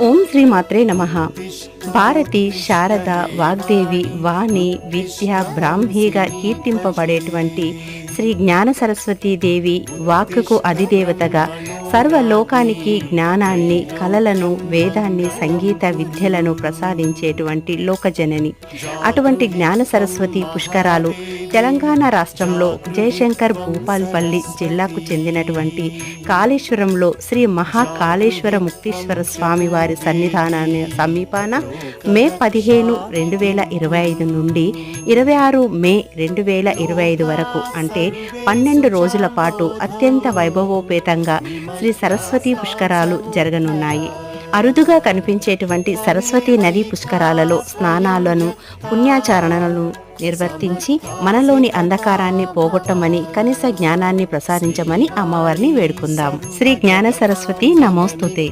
ఓం శ్రీ మాత్రే నమ. భారతి శారద వాగ్దేవి వాణి విద్య బ్రాహ్మిగా కీర్తింపబడేటువంటి శ్రీ జ్ఞాన సరస్వతీ దేవి వాక్కుకు అధిదేవతగా సర్వలోకానికి జ్ఞానాన్ని కళలను వేదాన్ని సంగీత విద్యలను ప్రసాదించేటువంటి లోకజనని. అటువంటి జ్ఞాన సరస్వతి పుష్కరాలు తెలంగాణ రాష్ట్రంలో జయశంకర్ భూపాల్పల్లి జిల్లాకు చెందినటువంటి కాళేశ్వరంలో శ్రీ మహాకాళేశ్వర ముక్తీశ్వర స్వామి వారి సన్నిధానాన్ని సమీపాన మే పదిహేను రెండు వేల ఇరవై ఐదు నుండి ఇరవై ఆరు మే రెండు వేల ఇరవై ఐదు వరకు అంటే పన్నెండు రోజుల పాటు అత్యంత వైభవోపేతంగా శ్రీ సరస్వతి పుష్కరాలు జరగనున్నాయి. అరుదుగా కనిపించేటువంటి సరస్వతి నదీ పుష్కరాలలో స్నానాలను పుణ్యాచరణలను నిర్వర్తించి మనలోని అంధకారాన్ని పోగొట్టమని కనీస జ్ఞానాన్ని ప్రసాదించమని అమ్మవారిని వేడుకుందాం. శ్రీ జ్ఞాన సరస్వతి నమోస్తుతే.